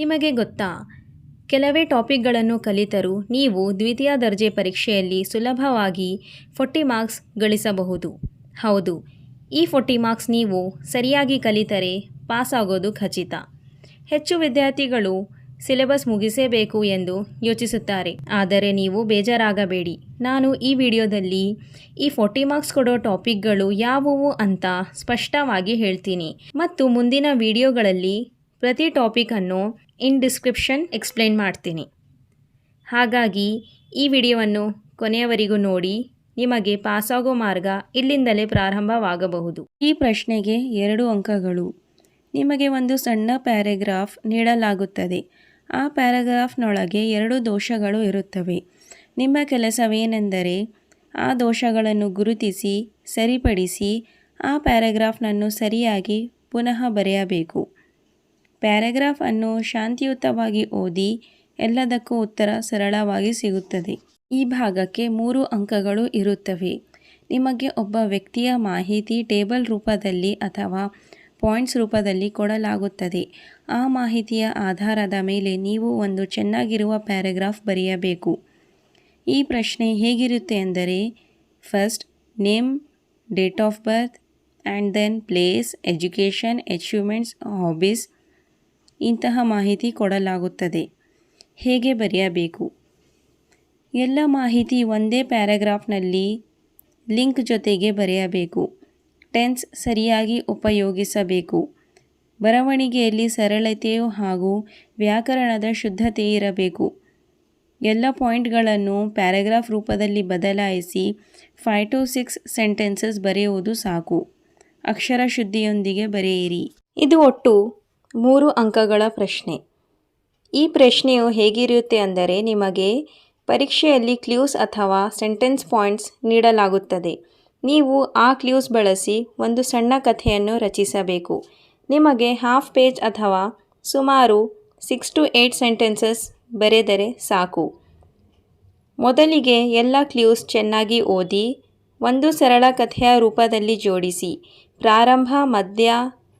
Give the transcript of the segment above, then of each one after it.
ನಿಮಗೆ ಗೊತ್ತಾ? ಕೆಲವೇ ಟಾಪಿಕ್ಗಳನ್ನು ಕಲಿತರೂ ನೀವು ದ್ವಿತೀಯ ದರ್ಜೆ ಪರೀಕ್ಷೆಯಲ್ಲಿ ಸುಲಭವಾಗಿ ಫೋರ್ಟಿ ಮಾರ್ಕ್ಸ್ ಗಳಿಸಬಹುದು. ಹೌದು, ಈ ಫೋರ್ಟಿ ಮಾರ್ಕ್ಸ್ ನೀವು ಸರಿಯಾಗಿ ಕಲಿತರೆ ಪಾಸ್ ಆಗೋದು ಖಚಿತ. ಹೆಚ್ಚು ವಿದ್ಯಾರ್ಥಿಗಳು ಸಿಲೆಬಸ್ ಮುಗಿಸೇಬೇಕು ಎಂದು ಯೋಚಿಸುತ್ತಾರೆ. ಆದರೆ ನೀವು ಬೇಜಾರಾಗಬೇಡಿ. ನಾನು ಈ ವಿಡಿಯೋದಲ್ಲಿ ಈ ಫೋರ್ಟಿ ಮಾರ್ಕ್ಸ್ ಕೊಡೋ ಟಾಪಿಕ್ಗಳು ಯಾವುವು ಅಂತ ಸ್ಪಷ್ಟವಾಗಿ ಹೇಳ್ತೀನಿ. ಮತ್ತು ಮುಂದಿನ ವಿಡಿಯೋಗಳಲ್ಲಿ ಪ್ರತಿ ಟಾಪಿಕನ್ನು ಇನ್ ಡಿಸ್ಕ್ರಿಪ್ಷನ್ ಎಕ್ಸ್ಪ್ಲೇನ್ ಮಾಡ್ತೀನಿ. ಹಾಗಾಗಿ ಈ ವಿಡಿಯೋವನ್ನು ಕೊನೆಯವರೆಗೂ ನೋಡಿ, ನಿಮಗೆ ಪಾಸಾಗೋ ಮಾರ್ಗ ಇಲ್ಲಿಂದಲೇ ಪ್ರಾರಂಭವಾಗಬಹುದು. ಈ ಪ್ರಶ್ನೆಗೆ ಎರಡು ಅಂಕಗಳು. ನಿಮಗೆ ಒಂದು ಸಣ್ಣ ಪ್ಯಾರಾಗ್ರಾಫ್ ನೀಡಲಾಗುತ್ತದೆ. ಆ ಪ್ಯಾರಾಗ್ರಾಫ್ನೊಳಗೆ ಎರಡು ದೋಷಗಳು ಇರುತ್ತವೆ. ನಿಮ್ಮ ಕೆಲಸವೇನೆಂದರೆ, ಆ ದೋಷಗಳನ್ನು ಗುರುತಿಸಿ, ಸರಿಪಡಿಸಿ, ಆ ಪ್ಯಾರಾಗ್ರಾಫ್ನನ್ನು ಸರಿಯಾಗಿ ಪುನಃ ಬರೆಯಬೇಕು. ಪ್ಯಾರಾಗ್ರಾಫ್ ಅನ್ನು ಶಾಂತಿಯುತವಾಗಿ ಓದಿ ಎಲ್ಲದಕ್ಕೂ ಉತ್ತರ ಸರಳವಾಗಿ ಸಿಗುತ್ತದೆ. ಈ ಭಾಗಕ್ಕೆ ಮೂರು ಅಂಕಗಳು ಇರುತ್ತವೆ. ನಿಮಗೆ ಒಬ್ಬ ವ್ಯಕ್ತಿಯ ಮಾಹಿತಿ ಟೇಬಲ್ ರೂಪದಲ್ಲಿ ಅಥವಾ ಪಾಯಿಂಟ್ಸ್ ರೂಪದಲ್ಲಿ ಕೊಡಲಾಗುತ್ತದೆ. ಆ ಮಾಹಿತಿಯ ಆಧಾರದ ಮೇಲೆ ನೀವು ಒಂದು ಚೆನ್ನಾಗಿರುವ ಪ್ಯಾರಾಗ್ರಾಫ್ ಬರೆಯಬೇಕು. ಈ ಪ್ರಶ್ನೆ ಹೇಗಿರುತ್ತೆ ಎಂದರೆ first, name, date of birth, and then place, education, achievements, hobbies ಇಂತಹ ಮಾಹಿತಿ ಕೊಡಲಾಗುತ್ತದೆ. ಹೇಗೆ ಬರೆಯಬೇಕು? ಎಲ್ಲ ಮಾಹಿತಿ ಒಂದೇ ಪ್ಯಾರಾಗ್ರಾಫ್ನಲ್ಲಿ ಲಿಂಕ್ ಜೊತೆಗೆ ಬರೆಯಬೇಕು. ಟೆನ್ಸ್ ಸರಿಯಾಗಿ ಉಪಯೋಗಿಸಬೇಕು. ಬರವಣಿಗೆಯಲ್ಲಿ ಸರಳತೆಯು ಹಾಗೂ ವ್ಯಾಕರಣದ ಶುದ್ಧತೆ ಇರಬೇಕು. ಎಲ್ಲ ಪಾಯಿಂಟ್ಗಳನ್ನು ಪ್ಯಾರಾಗ್ರಾಫ್ ರೂಪದಲ್ಲಿ ಬದಲಾಯಿಸಿ ಫೈವ್ ಟು ಸಿಕ್ಸ್ ಸೆಂಟೆನ್ಸಸ್ ಬರೆಯುವುದು ಸಾಕು. ಅಕ್ಷರ ಶುದ್ಧಿಯೊಂದಿಗೆ ಬರೆಯಿರಿ. ಇದು ಒಟ್ಟು ಮೂರು ಅಂಕಗಳ ಪ್ರಶ್ನೆ. ಈ ಪ್ರಶ್ನೆಯು ಹೇಗಿರುತ್ತೆ ಅಂದರೆ ನಿಮಗೆ ಪರೀಕ್ಷೆಯಲ್ಲಿ ಕ್ಲ್ಯೂಸ್ ಅಥವಾ ಸೆಂಟೆನ್ಸ್ ಪಾಯಿಂಟ್ಸ್ ನೀಡಲಾಗುತ್ತದೆ. ನೀವು ಆ ಕ್ಲ್ಯೂಸ್ ಬಳಸಿ ಒಂದು ಸಣ್ಣ ಕಥೆಯನ್ನು ರಚಿಸಬೇಕು. ನಿಮಗೆ ಹಾಫ್ ಪೇಜ್ ಅಥವಾ ಸುಮಾರು ಸಿಕ್ಸ್ ಟು ಏಯ್ಟ್ ಸೆಂಟೆನ್ಸಸ್ ಬರೆದರೆ ಸಾಕು. ಮೊದಲಿಗೆ ಎಲ್ಲ ಕ್ಲ್ಯೂಸ್ ಚೆನ್ನಾಗಿ ಓದಿ, ಒಂದು ಸರಳ ಕಥೆಯ ರೂಪದಲ್ಲಿ ಜೋಡಿಸಿ, ಪ್ರಾರಂಭ, ಮಧ್ಯ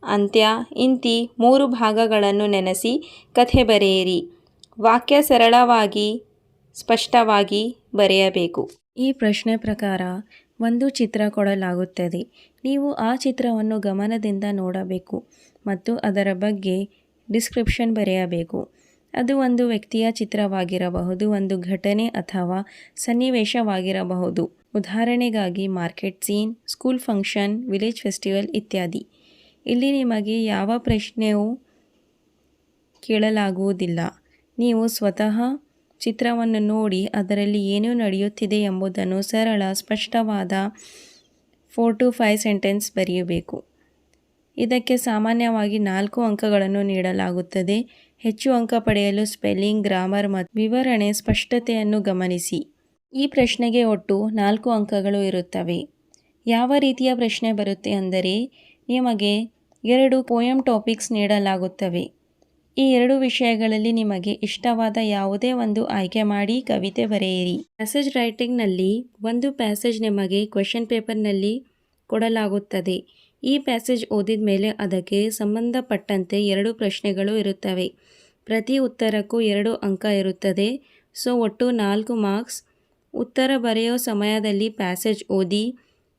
ಅಂತ್ಯ. ಇಂತಿ ಮೂರು ಭಾಗಗಳನ್ನು ನೆನೆಸಿ ಕಥೆ ಬರೆಯಿರಿ. ವಾಕ್ಯ ಸರಳವಾಗಿ, ಸ್ಪಷ್ಟವಾಗಿ ಬರೆಯಬೇಕು. ಈ ಪ್ರಶ್ನೆ ಪ್ರಕಾರ ಒಂದು ಚಿತ್ರ ಕೊಡಲಾಗುತ್ತದೆ. ನೀವು ಆ ಚಿತ್ರವನ್ನು ಗಮನದಿಂದ ನೋಡಬೇಕು ಮತ್ತು ಅದರ ಬಗ್ಗೆ ಡಿಸ್ಕ್ರಿಪ್ಷನ್ ಬರೆಯಬೇಕು. ಅದು ಒಂದು ವ್ಯಕ್ತಿಯ ಚಿತ್ರವಾಗಿರಬಹುದು, ಒಂದು ಘಟನೆ ಅಥವಾ ಸನ್ನಿವೇಶವಾಗಿರಬಹುದು. ಉದಾಹರಣೆಗಾಗಿ market scene, school function, village festival ಇತ್ಯಾದಿ. ಇಲ್ಲಿ ನಿಮಗೆ ಯಾವ ಪ್ರಶ್ನೆಯೂ ಕೇಳಲಾಗುವುದಿಲ್ಲ. ನೀವು ಸ್ವತಃ ಚಿತ್ರವನ್ನು ನೋಡಿ ಅದರಲ್ಲಿ ಏನು ನಡೆಯುತ್ತಿದೆ ಎಂಬುದನ್ನು ಸರಳ, ಸ್ಪಷ್ಟವಾದ ಫೋರ್ ಟು ಫೈವ್ ಸೆಂಟೆನ್ಸ್ ಬರೆಯಬೇಕು. ಇದಕ್ಕೆ ಸಾಮಾನ್ಯವಾಗಿ ನಾಲ್ಕು ಅಂಕಗಳನ್ನು ನೀಡಲಾಗುತ್ತದೆ. ಹೆಚ್ಚು ಅಂಕ ಪಡೆಯಲು ಸ್ಪೆಲ್ಲಿಂಗ್, ಗ್ರಾಮರ್ ಮತ್ತು ವಿವರಣೆ ಸ್ಪಷ್ಟತೆಯನ್ನು ಗಮನಿಸಿ. ಈ ಪ್ರಶ್ನೆಗೆ ಒಟ್ಟು ನಾಲ್ಕು ಅಂಕಗಳು ಇರುತ್ತವೆ. ಯಾವ ರೀತಿಯ ಪ್ರಶ್ನೆ ಬರುತ್ತೆ ಅಂದರೆ, ನಿಮಗೆ ಎರಡು ಪೋಯಮ್ ಟಾಪಿಕ್ಸ್ ನೀಡಲಾಗುತ್ತವೆ. ಈ ಎರಡು ವಿಷಯಗಳಲ್ಲಿ ನಿಮಗೆ ಇಷ್ಟವಾದ ಯಾವುದೇ ಒಂದು ಆಯ್ಕೆ ಮಾಡಿ ಕವಿತೆ ಬರೆಯಿರಿ. ಪ್ಯಾಸೇಜ್ ರೈಟಿಂಗ್ನಲ್ಲಿ ಒಂದು ಪ್ಯಾಸೇಜ್ ನಿಮಗೆ ಕ್ವೆಶನ್ ಪೇಪರ್ನಲ್ಲಿ ಕೊಡಲಾಗುತ್ತದೆ. ಈ ಪ್ಯಾಸೇಜ್ ಓದಿದ ಮೇಲೆ ಅದಕ್ಕೆ ಸಂಬಂಧಪಟ್ಟಂತೆ ಎರಡು ಪ್ರಶ್ನೆಗಳು ಇರುತ್ತವೆ. ಪ್ರತಿ ಉತ್ತರಕ್ಕೂ ಎರಡು ಅಂಕ ಇರುತ್ತದೆ. ಸೊ, ಒಟ್ಟು ನಾಲ್ಕು ಮಾರ್ಕ್ಸ್. ಉತ್ತರ ಬರೆಯೋ ಸಮಯದಲ್ಲಿ ಪ್ಯಾಸೇಜ್ ಓದಿ,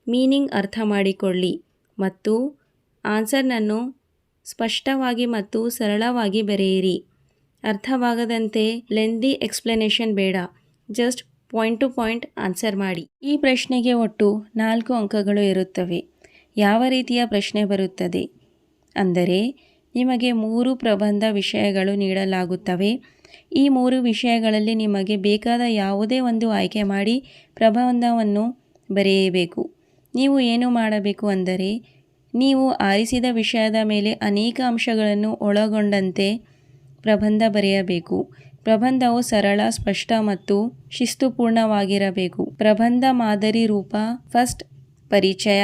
ಮೀನಿಂಗ್ ಅರ್ಥ ಮಾಡಿಕೊಳ್ಳಿ ಮತ್ತು ಆನ್ಸರ್ನನ್ನು ಸ್ಪಷ್ಟವಾಗಿ ಮತ್ತು ಸರಳವಾಗಿ ಬರೆಯಿರಿ. ಅರ್ಥವಾಗದಂತೆ ಲೆಂದಿ ಎಕ್ಸ್ಪ್ಲನೇಷನ್ ಬೇಡ. Just point to point answer ಮಾಡಿ. ಈ ಪ್ರಶ್ನೆಗೆ ಒಟ್ಟು ನಾಲ್ಕು ಅಂಕಗಳು ಇರುತ್ತವೆ. ಯಾವ ರೀತಿಯ ಪ್ರಶ್ನೆ ಬರುತ್ತದೆ? ಅಂದರೆ, ನಿಮಗೆ ಮೂರು ಪ್ರಬಂಧ ವಿಷಯಗಳು ನೀಡಲಾಗುತ್ತವೆ. ಈ ಮೂರು ವಿಷಯಗಳಲ್ಲಿ ನಿಮಗೆ ಬೇಕಾದ ಯಾವುದೇ ಒಂದು ಆಯ್ಕೆ ಮಾಡಿ ಪ್ರಬಂಧವನ್ನು ಬರೆಯಬೇಕು. ನೀವು ಏನು ಮಾಡಬೇಕು ಅಂದರೆ ನೀವು ಆರಿಸಿದ ವಿಷಯದ ಮೇಲೆ ಅನೇಕ ಅಂಶಗಳನ್ನು ಒಳಗೊಂಡಂತೆ ಪ್ರಬಂಧ ಬರೆಯಬೇಕು. ಪ್ರಬಂಧವು ಸರಳ, ಸ್ಪಷ್ಟ ಮತ್ತು ಶಿಸ್ತುಪೂರ್ಣವಾಗಿರಬೇಕು. ಪ್ರಬಂಧ ಮಾದರಿ ರೂಪ, ಫಸ್ಟ್ ಪರಿಚಯ,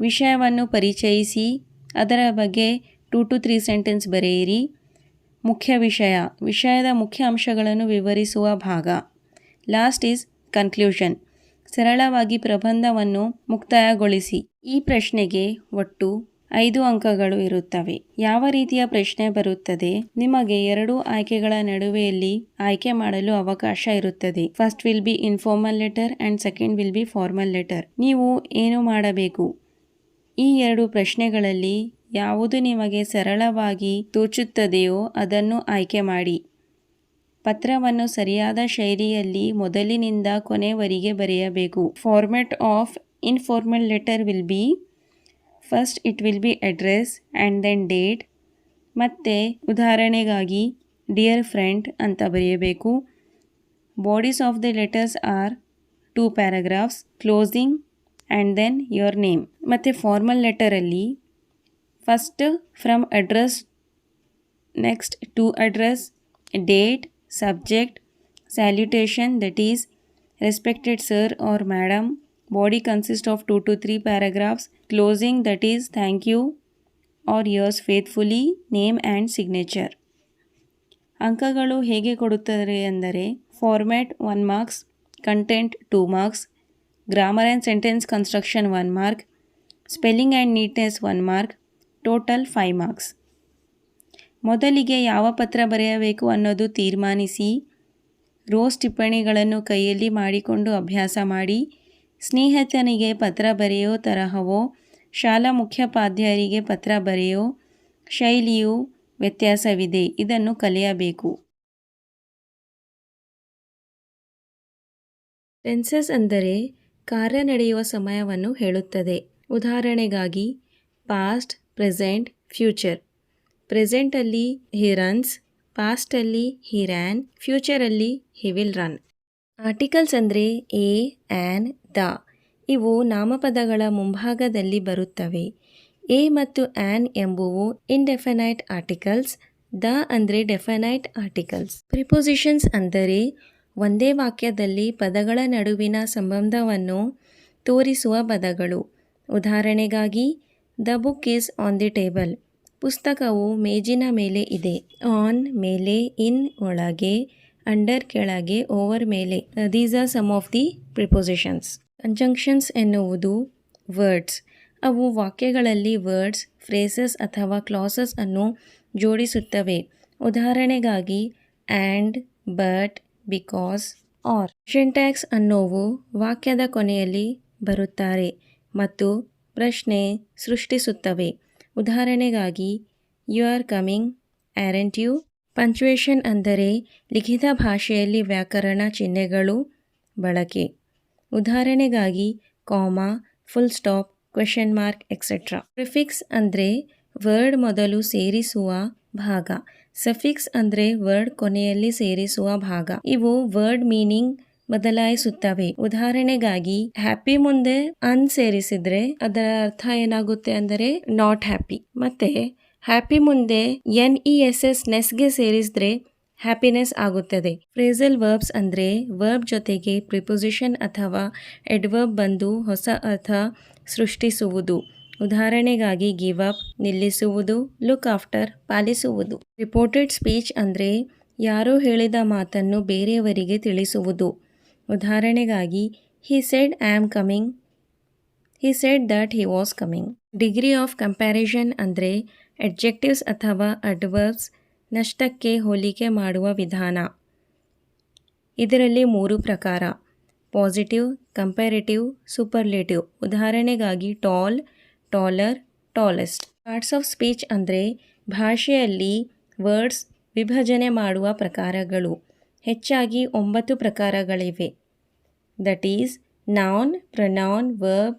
ವಿಷಯವನ್ನು ಪರಿಚಯಿಸಿ, ಅದರ ಬಗ್ಗೆ ಟೂ ಟು ತ್ರೀ ಸೆಂಟೆನ್ಸ್ ಬರೆಯಿರಿ. ಮುಖ್ಯ ವಿಷಯ, ವಿಷಯದ ಮುಖ್ಯ ಅಂಶಗಳನ್ನು ವಿವರಿಸುವ ಭಾಗ. ಲಾಸ್ಟ್ ಈಸ್ ಕನ್ಕ್ಲೂಷನ್ ಸರಳವಾಗಿ ಪ್ರಬಂಧವನ್ನು ಮುಕ್ತಾಯಗೊಳಿಸಿ. ಈ ಪ್ರಶ್ನೆಗೆ ಒಟ್ಟು ಐದು ಅಂಕಗಳು ಇರುತ್ತವೆ. ಯಾವ ರೀತಿಯ ಪ್ರಶ್ನೆ ಬರುತ್ತದೆ? ನಿಮಗೆ ಎರಡು ಆಯ್ಕೆಗಳ ನಡುವೆಯಲ್ಲಿ ಆಯ್ಕೆ ಮಾಡಲು ಅವಕಾಶ ಇರುತ್ತದೆ. First will be informal letter and second will be formal letter ನೀವು ಏನು ಮಾಡಬೇಕು? ಈ ಎರಡು ಪ್ರಶ್ನೆಗಳಲ್ಲಿ ಯಾವುದು ನಿಮಗೆ ಸರಳವಾಗಿ ತೋಚುತ್ತದೆಯೋ ಅದನ್ನು ಆಯ್ಕೆ ಮಾಡಿ. ಪತ್ರವನ್ನು ಸರಿಯಾದ ಶೈಲಿಯಲ್ಲಿ ಮೊದಲಿನಿಂದ ಕೊನೆವರೆಗೆ ಬರೆಯಬೇಕು. Format of informal letter will be first it will be address and then date ಮತ್ತು ಉದಾಹರಣೆಗಾಗಿ ಡಿಯರ್ ಫ್ರೆಂಡ್ ಅಂತ ಬರೆಯಬೇಕು. Bodies of the letters are two paragraphs closing and then your name ಮತ್ತು formal ಲೆಟರಲ್ಲಿ first from address next to address date subject salutation that is respected sir or madam body consist of two to three paragraphs closing that is thank you or yours faithfully name and signature ಅಂಕಗಳು ಹೇಗೆ ಕೊಡುತ್ತಾರೆ ಎಂದರೆ format one marks content two marks grammar and sentence construction one mark spelling and neatness one mark total five marks ಮೊದಲಿಗೆ ಯಾವ ಪತ್ರ ಬರೆಯಬೇಕು ಅನ್ನೋದು ತೀರ್ಮಾನಿಸಿ, rose ಟಿಪ್ಪಣಿಗಳನ್ನು ಕೈಯಲ್ಲಿ ಮಾಡಿಕೊಂಡು ಅಭ್ಯಾಸ ಮಾಡಿ, ಸ್ನೇಹಿತನಿಗೆ ಪತ್ರ ಬರೆಯೋ ತರಹವೋ, ಶಾಲಾ ಮುಖ್ಯೋಪಾಧ್ಯಾಯರಿಗೆ ಪತ್ರ ಬರೆಯೋ ಶೈಲಿಯು ವ್ಯತ್ಯಾಸವಿದೆ. ಇದನ್ನು ಕಲಿಯಬೇಕು. ಟೆನ್ಸಸ್ ಅಂದರೆ ಕಾರ್ಯ ನಡೆಯುವ ಸಮಯವನ್ನು ಹೇಳುತ್ತದೆ. ಉದಾಹರಣೆಗಾಗಿ ಪಾಸ್ಟ್ ಪ್ರೆಸೆಂಟ್ ಫ್ಯೂಚರ್ ಪ್ರೆಸೆಂಟಲ್ಲಿ ಹಿ ರನ್ಸ್, ಪಾಸ್ಟಲ್ಲಿ ಹಿ ರ್ಯಾನ್, ಫ್ಯೂಚರಲ್ಲಿ ಹಿ ವಿಲ್ ರನ್. ಆರ್ಟಿಕಲ್ಸ್ ಅಂದರೆ ಎ ಆ್ಯನ್ ದ. ಇವು ನಾಮಪದಗಳ ಮುಂಭಾಗದಲ್ಲಿ ಬರುತ್ತವೆ. ಎ ಮತ್ತು ಆ್ಯನ್ ಎಂಬುವು ಇಂಡೆಫಿನೈಟ್ ಆರ್ಟಿಕಲ್ಸ್ ದ ಅಂದರೆ ಡೆಫೆನೈಟ್ ಆರ್ಟಿಕಲ್ಸ್ ಪ್ರಿಪೊಸಿಷನ್ಸ್ ಅಂದರೆ ಒಂದೇ ವಾಕ್ಯದಲ್ಲಿ ಪದಗಳ ನಡುವಿನ ಸಂಬಂಧವನ್ನು ತೋರಿಸುವ ಪದಗಳು. ಉದಾಹರಣೆಗಾಗಿ, the book is on the table ಪುಸ್ತಕವು ಮೇಜಿನ ಮೇಲೆ ಇದೆ. ಆನ್ ಮೇಲೆ, ಇನ್ ಒಳಗೆ, ಅಂಡರ್ ಕೆಳಗೆ, ಓವರ್ ಮೇಲೆ. These are some of the prepositions conjunctions ಎನ್ನುವುದು ವರ್ಡ್ಸ್. ಅವು ವಾಕ್ಯಗಳಲ್ಲಿ ವರ್ಡ್ಸ್, ಫ್ರೇಸಸ್ ಅಥವಾ ಕ್ಲಾಸಸ್ ಅನ್ನು ಜೋಡಿಸುತ್ತವೆ. ಉದಾಹರಣೆಗಾಗಿ and but, because, or. Syntax ಅನ್ನೋವು ವಾಕ್ಯದ ಕೊನೆಯಲ್ಲಿ ಬರುತ್ತಾರೆ ಮತ್ತು ಪ್ರಶ್ನೆ ಸೃಷ್ಟಿಸುತ್ತವೆ. ಉದಾಹರಣೆಗಾಗಿ you are coming aren't you punctuation ಅಂದರೆ ಲಿಖಿತ ಭಾಷೆಯಲ್ಲಿ ವ್ಯಾಕರಣ ಚಿಹ್ನೆಗಳು, ಬಳಕೆ. ಉದಾಹರಣೆಗಾಗಿ comma full stop question mark etcetera prefix ಅಂದರೆ ವರ್ಡ್ ಮೊದಲು ಸೇರಿಸುವ ಭಾಗ. ಸಫಿಕ್ಸ್ ಅಂದರೆ ವರ್ಡ್ ಕೊನೆಯಲ್ಲಿ ಸೇರಿಸುವ ಭಾಗ. ಇವು ವರ್ಡ್ ಮೀನಿಂಗ್ ಬದಲಾಯಿಸುತ್ತವೆ. ಉದಾಹರಣೆಗಾಗಿ ಹ್ಯಾಪಿ ಮುಂದೆ ಅನ್ ಸೇರಿಸಿದ್ರೆ ಅದರ ಅರ್ಥ ಏನಾಗುತ್ತೆ ಅಂದರೆ ನಾಟ್ ಹ್ಯಾಪಿ ಮತ್ತೆ ಹ್ಯಾಪಿ ಮುಂದೆ ಎನ್ ಇ ಎಸ್ ಎಸ್ ನೆಸ್ಗೆ ಸೇರಿಸಿದ್ರೆ ಹ್ಯಾಪಿನೆಸ್ ಆಗುತ್ತದೆ. ಫ್ರೇಸಲ್ ವರ್ಬ್ಸ್ ಅಂದರೆ ವರ್ಬ್ ಜೊತೆಗೆ ಪ್ರಿಪೊಸಿಷನ್ ಅಥವಾ ಎಡ್ವರ್ಬ್ ಬಂದು ಹೊಸ ಅರ್ಥ ಸೃಷ್ಟಿಸುವುದು. ಉದಾಹರಣೆಗಾಗಿ ಗಿವ್ ಅಪ್ ನಿಲ್ಲಿಸುವುದು ಲುಕ್ ಆಫ್ಟರ್ ಪಾಲಿಸುವುದು. ರಿಪೋರ್ಟೆಡ್ ಸ್ಪೀಚ್ ಅಂದರೆ ಯಾರೋ ಹೇಳಿದ ಮಾತನ್ನು ಬೇರೆಯವರಿಗೆ ತಿಳಿಸುವುದು. ಉದಾಹರಣೆಗಾಗಿ he said I am coming he said that he was coming degree of comparison ಅಂದರೆ ಎಡ್ಜೆಕ್ಟಿವ್ಸ್ ಅಥವಾ ಅಡ್ವರ್ಬ್ಸ್ ನಷ್ಟಕ್ಕೆ ಹೋಲಿಕೆ ಮಾಡುವ ವಿಧಾನ. ಇದರಲ್ಲಿ ಮೂರು ಪ್ರಕಾರ. ಪಾಸಿಟಿವ್ ಕಂಪ್ಯಾರಿಟಿವ್ ಸೂಪರ್ಲೇಟಿವ್ ಉದಾಹರಣೆಗಾಗಿ tall taller tallest parts of speech ಅಂದರೆ ಭಾಷೆಯಲ್ಲಿ ವರ್ಡ್ಸ್ ವಿಭಜನೆ ಮಾಡುವ ಪ್ರಕಾರಗಳು. ಹೆಚ್ಚಾಗಿ ಒಂಬತ್ತು ಪ್ರಕಾರಗಳಿವೆ. That is noun pronoun verb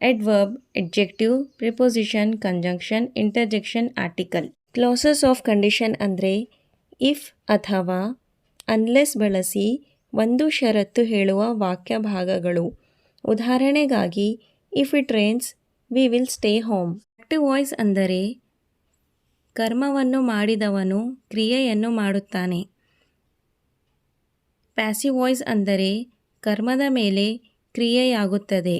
adverb adjective preposition conjunction interjection article clauses of condition ಅಂದರೆ ಇಫ್ ಅಥವಾ ಅನ್ಲೆಸ್ ಬಳಸಿ ಒಂದು ಷರತ್ತು ಹೇಳುವ ವಾಕ್ಯ ಭಾಗಗಳು. ಉದಾಹರಣೆಗಾಗಿ if it rains we will stay home active voice ಅಂದರೆ ಕರ್ಮವನ್ನು ಮಾಡಿದವನು ಕ್ರಿಯೆಯನ್ನು ಮಾಡುತ್ತಾನೆ. ಪ್ಯಾಸಿವ್ ವಾಯ್ಸ್ ಅಂದರೆ ಕರ್ಮದ ಮೇಲೆ ಕ್ರಿಯೆಯಾಗುತ್ತದೆ.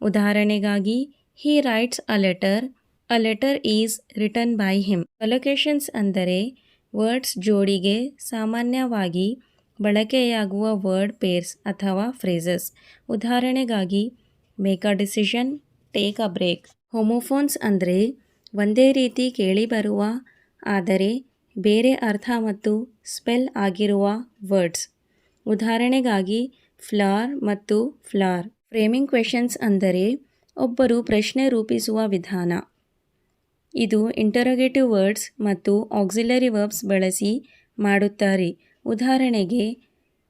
ಉದಾಹರಣೆಗಾಗಿ he writes a letter a letter is written by him collocations ಅಂದರೆ ವರ್ಡ್ಸ್ ಜೋಡಿಗೆ ಸಾಮಾನ್ಯವಾಗಿ ಬಳಕೆಯಾಗುವ ವರ್ಡ್ ಪೇರ್ಸ್ ಅಥವಾ ಫ್ರೇಸಸ್ ಉದಾಹರಣೆಗಾಗಿ make a decision take a break homophones ಅಂದರೆ ಒಂದೇ ರೀತಿ ಕೇಳಿಬರುವ, ಆದರೆ ಬೇರೆ ಅರ್ಥ ಮತ್ತು ಸ್ಪೆಲ್ ಆಗಿರುವ ವರ್ಡ್ಸ್ ಉದಾಹರಣೆಗಾಗಿ ಫ್ಲಾರ್ ಮತ್ತು ಫ್ಲಾರ್. ಫ್ರೇಮಿಂಗ್ ಕ್ವೆಶನ್ಸ್ ಅಂದರೆ ಒಬ್ಬರು ಪ್ರಶ್ನೆ ರೂಪಿಸುವ ವಿಧಾನ. ಇದು ಇಂಟರೋಗೇಟಿವ್ ವರ್ಡ್ಸ್ ಮತ್ತು ಆಕ್ಸಿಲರಿ ವರ್ಬ್ಸ್ ಬಳಸಿ ಮಾಡುತ್ತಾರೆ. ಉದಾಹರಣೆಗೆ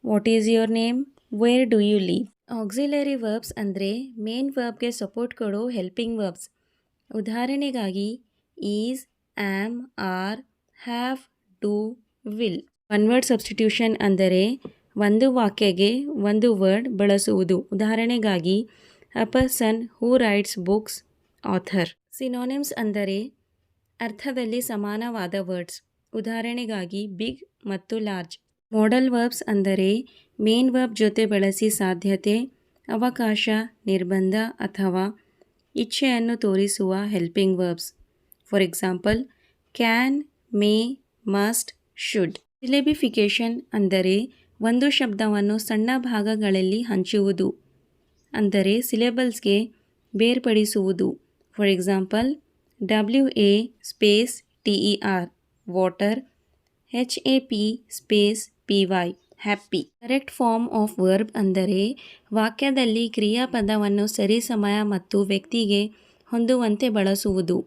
what is your name where do you live auxiliary verbs ಅಂದರೆ ಮೇನ್ ವರ್ಬ್ಗೆ ಸಪೋರ್ಟ್ ಕೊಡೋ ಹೆಲ್ಪಿಂಗ್ ವರ್ಬ್ಸ್. ಉದಾಹರಣೆಗಾಗಿ is am are have do will one word substitution ಅಂದರೆ ಒಂದು ವಾಕ್ಯಗೆ ಒಂದು ವರ್ಡ್ ಬಳಸುವುದು. ಉದಾಹರಣೆಗಾಗಿ a person who writes books author synonyms ಅಂದರೆ, ಅರ್ಥದಲ್ಲಿ ಸಮಾನವಾದ ವರ್ಡ್ಸ್ ಉದಾಹರಣೆಗಾಗಿ ಬಿಗ್ ಮತ್ತು ಲಾರ್ಜ್ ಮೋಡಲ್ ವರ್ಬ್ಸ್ ಅಂದರೆ ಮೇನ್ ವರ್ಬ್ ಜೊತೆ ಬಳಸಿ ಸಾಧ್ಯತೆ, ಅವಕಾಶ, ನಿರ್ಬಂಧ ಅಥವಾ ಇಚ್ಛೆಯನ್ನು ತೋರಿಸುವ helping verbs for example can may must should syllabification ಅಂದರೆ ಒಂದು ಶಬ್ದವನ್ನು ಸಣ್ಣ ಭಾಗಗಳಲ್ಲಿ ಹಂಚುವುದು, ಅಂದರೆ ಸಿಲೆಬಲ್ಸ್ಗೆ ಬೇರ್ಪಡಿಸುವುದು. For example W A space T E R water H A P space P Y happy correct form of verb ಅಂದರೆ ವಾಕ್ಯದಲ್ಲಿ ಕ್ರಿಯಾಪದವನ್ನು ಸರಿ ಸಮಯ ಮತ್ತು ವ್ಯಕ್ತಿಗೆ ಹೊಂದುವಂತೆ ಬಳಸುವುದು.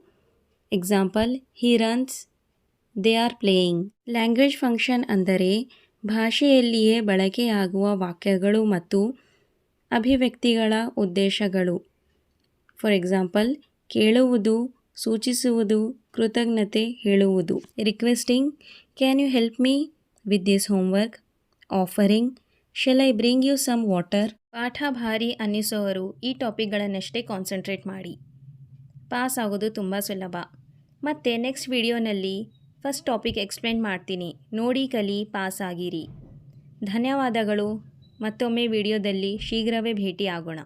Example he runs they are playing language function ಅಂದರೆ ಭಾಷೆಯಲ್ಲಿಯೇ ಬಳಕೆಯಾಗುವ ವಾಕ್ಯಗಳು ಮತ್ತು ಅಭಿವ್ಯಕ್ತಿಗಳ ಉದ್ದೇಶಗಳು. ಫಾರ್ ಎಕ್ಸಾಂಪಲ್ ಕೇಳುವುದು, ಸೂಚಿಸುವುದು, ಕೃತಜ್ಞತೆ ಹೇಳುವುದು. Requesting can you help me with this homework offering shall I bring you some water ಪಾಠ ಭಾರಿ ಅನ್ನಿಸೋವರು ಈ ಟಾಪಿಕ್ಗಳನ್ನಷ್ಟೇ ಕಾನ್ಸಂಟ್ರೇಟ್ ಮಾಡಿ. ಪಾಸ್ ಆಗೋದು ತುಂಬ ಸುಲಭ. ಮತ್ತು ನೆಕ್ಸ್ಟ್ ವಿಡಿಯೋನಲ್ಲಿ ಫಸ್ಟ್ ಟಾಪಿಕ್ ಎಕ್ಸ್ಪ್ಲೇನ್ ಮಾಡ್ತೀನಿ. ನೋಡಿ ಕಲಿ ಪಾಸ್ ಆಗಿರಿ. ಧನ್ಯವಾದಗಳು. ಮತ್ತೊಮ್ಮೆ ವಿಡಿಯೋದಲ್ಲಿ ಶೀಘ್ರವೇ ಭೇಟಿ ಆಗೋಣ